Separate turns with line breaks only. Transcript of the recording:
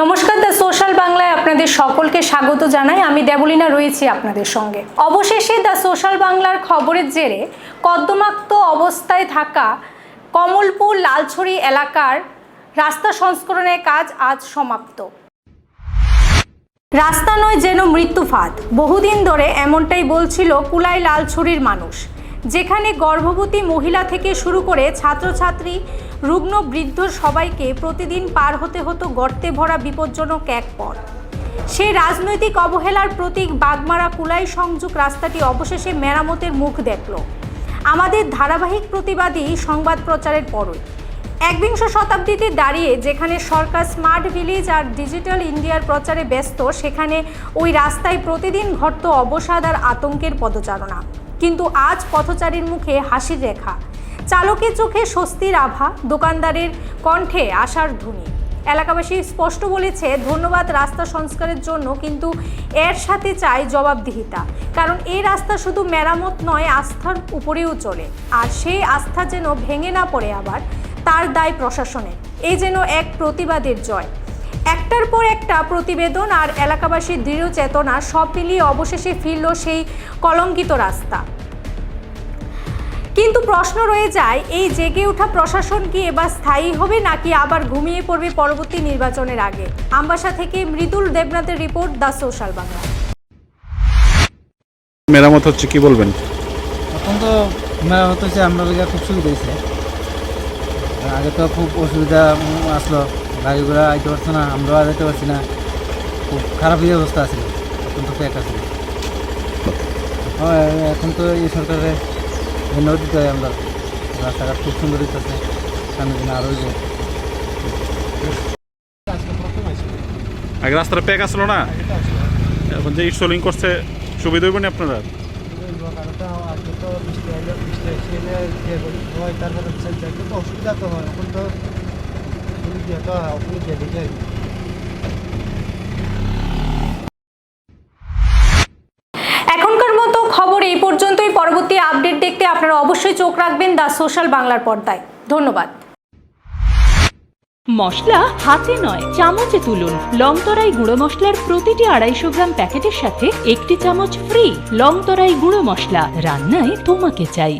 নমস্কার, the social বাংলায় আপনাদের সকলকে স্বাগত জানাই। আমি দেবলিনা রয়েছি আপনাদের সঙ্গে। অবশেষে দ্য সোশ্যাল বাংলার খবরের জেরে কদ্দমাক্ত অবস্থায় থাকা কমলপুর লালছড়ি এলাকার রাস্তা সংস্করণের কাজ আজ সমাপ্ত। রাস্তা নয় যেন মৃত্যু ফাঁদ। বহুদিন ধরে এমনটাই বলছিল কুলাই লালছড়ির মানুষ। যেখানে গর্ভবতী মহিলা থেকে শুরু করে ছাত্রছাত্রী রুগ্ন বৃদ্ধ সবাইকে প্রতিদিন পার হতে হতো গর্তে ভরা বিপজ্জনক এক পথ। সেই রাজনৈতিক অবহেলার প্রতীক বাগমারা কুলাই সংযোগ রাস্তাটি অবশেষে মেরামতের মুখ দেখল। আমাদের ধারাবাহিক প্রতিবাদী সংবাদ প্রচারের পরই। একবিংশ শতাব্দীতে দাঁড়িয়ে যেখানে সরকার স্মার্ট ভিলেজ আর ডিজিটাল ইন্ডিয়ার প্রচারে ব্যস্ত, সেখানে ওই রাস্তায় প্রতিদিন ঘটত অবসাদ আর আতঙ্কের পদচারণা। কিন্তু আজ পথচারীর মুখে হাসির রেখা। চালকের চোখে স্বস্তির আভা, দোকানদারের কণ্ঠে আশার ধ্বনি। এলাকাবাসী স্পষ্ট বলেছে, ধন্যবাদ রাস্তা সংস্কারের জন্য, কিন্তু এর সাথে চাই জবাবদিহিতা। কারণ এই রাস্তা শুধু মেরামত নয়, আস্থার উপরেও চলে। আর সেই আস্থা যেন ভেঙে না পড়ে আবার, তার দায় প্রশাসনের। এই যেন এক প্রতিবাদের জয়। একটার পর একটা প্রতিবেদন আর এলাকাবাসীর দৃঢ় চেতনা সব মিলিয়ে অবশেষে ফিরল সেই কলঙ্কিত রাস্তা। কিন্তু প্রশ্ন রয়ে যায় এই জেগে ওঠা প্রশাসন কি এবার স্থায়ী হবে নাকি আবার ঘুমিয়ে পড়বে পরবর্তী নির্বাচনের আগে? আমবাসা থেকে মৃদুল দেবনাথের রিপোর্ট দ্য সোশ্যাল বাংলা।
মেরামত হচ্ছে কি বলবেন?
এখন তো মেরামত হচ্ছে আমরা খুব সুবিধা হয়েছে। আগে তো খুব অসুবিধা আসলো গাড়ি ঘোড়া আইতে পারছে না আমরাও আর যেতে পারছি না। খুব খারাপ এই অবস্থা আছে এখন তো প্যাক আছে? এখন তো এই সরকারের ধন্যবাদ দিতে হয় আমরা রাস্তাঘাট খুব সুন্দর হইতেছে। সামনে দিনে আরও যে
আগে রাস্তাটা প্যাক আসলো না? এখন যে ইটসোলিং করছে সুবিধা হইব না আপনারা
অসুবিধা তো হয় এখন তো
এখনকার মতো খবর এই পর্যন্তই। পরবর্তী আপডেট দেখতে আপনারা অবশ্যই চোখ রাখবেন দ্য সোশ্যাল বাংলার পর্দায়। ধন্যবাদ।
মশলা হাতে নয়, চামচে তুলুন। লং তরাই গুঁড়ো মশলার প্রতিটি আড়াইশো গ্রাম প্যাকেটের সাথে একটি চামচ ফ্রি লং তরাই গুঁড়ো মশলা। রান্নায় তোমাকে চাই।